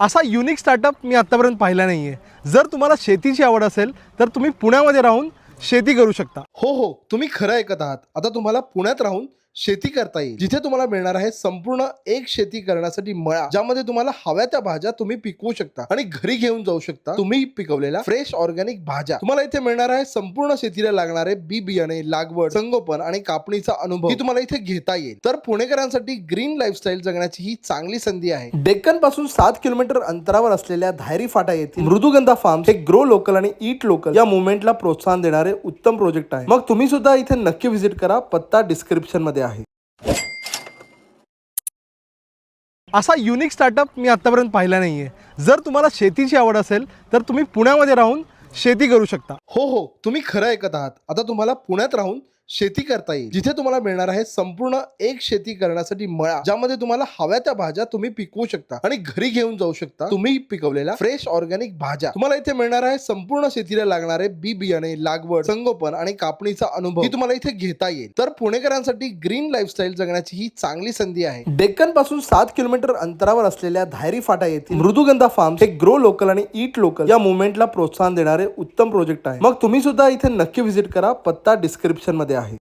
असा unique startup मी आत्तापर्यंत पाहिला नाही आहे जर तुम्हाला शेतीची आवड असेल तर तुम्ही पुण्यामध्ये राहून शेती करू शकता. हो हो. तुम्ही खरं ऐकत आहात. आता तुम्हाला पुण्यात राहून शेती करता येईल. जिथे तुम्हाला मिळणार आहे संपूर्ण एक शेती करण्यासाठी मळा ज्यामध्ये तुम्हाला हव्या त्या भाज्या तुम्ही पिकवू शकता आणि घरी घेऊन जाऊ शकता. तुम्ही पिकवलेल्या फ्रेश ऑर्गॅनिक भाज्या. तुम्हाला इथे मिळणार आहे संपूर्ण शेतीला लागणारे बी बियाणे लागवड संगोपन आणि कापणीचा अनुभव. ही तुम्हाला इथे घेता येईल. तर पुणेकरांसाठी ग्रीन लाईफस्टाईल जगण्याची ही चांगली संधी आहे. डेक्कनपासून सात किलोमीटर अंतरावर असलेल्या धायरी फाटा येथील मृदुगंधा फार्म हे ग्रो लोकल आणि ईट लोकल या मुवमेंटला प्रोत्साहन देणारे उत्तम प्रोजेक्ट आहे. मग तुम्ही सुद्धा इथे नक्की व्हिजिट करा. पत्ता डिस्क्रिप्शनमध्ये आहे. असा युनिक स्टार्टअप मी आत्तापर्यंत पाहिला नाही आहे जर तुम्हाला शेतीची आवड असेल तर तुम्ही पुण्यामध्ये राहून शेती करू शकता. हो हो. तुम्ही खरं ऐकत आहात. आता तुम्हाला पुण्यात राहून शेती करता येईल. जिथे तुम्हाला मिळणार आहे संपूर्ण एक शेती करण्यासाठी मळा ज्यामध्ये तुम्हाला हव्या त्या भाज्या तुम्ही पिकवू शकता आणि घरी घेऊन जाऊ शकता. तुम्ही पिकवलेल्या फ्रेश ऑर्गॅनिक भाज्या. तुम्हाला इथे मिळणार आहे संपूर्ण शेतीला लागणारे बी बियाणे लागवड संगोपन आणि कापणीचा अनुभव. ही तुम्हाला इथे घेता येईल. तर पुणेकरांसाठी ग्रीन लाईफस्टाईल जगण्याची ही चांगली संधी आहे. डेक्कनपासून सात किलोमीटर अंतरावर असलेल्या धायरी फाटा येथील मृदुगंधा फार्म हे ग्रो लोकल आणि ईट लोकल या मुवमेंटला प्रोत्साहन देणारे उत्तम प्रोजेक्ट आहे. मग तुम्ही सुद्धा इथे नक्की व्हिजिट करा. पत्ता डिस्क्रिप्शनमध्ये आहे.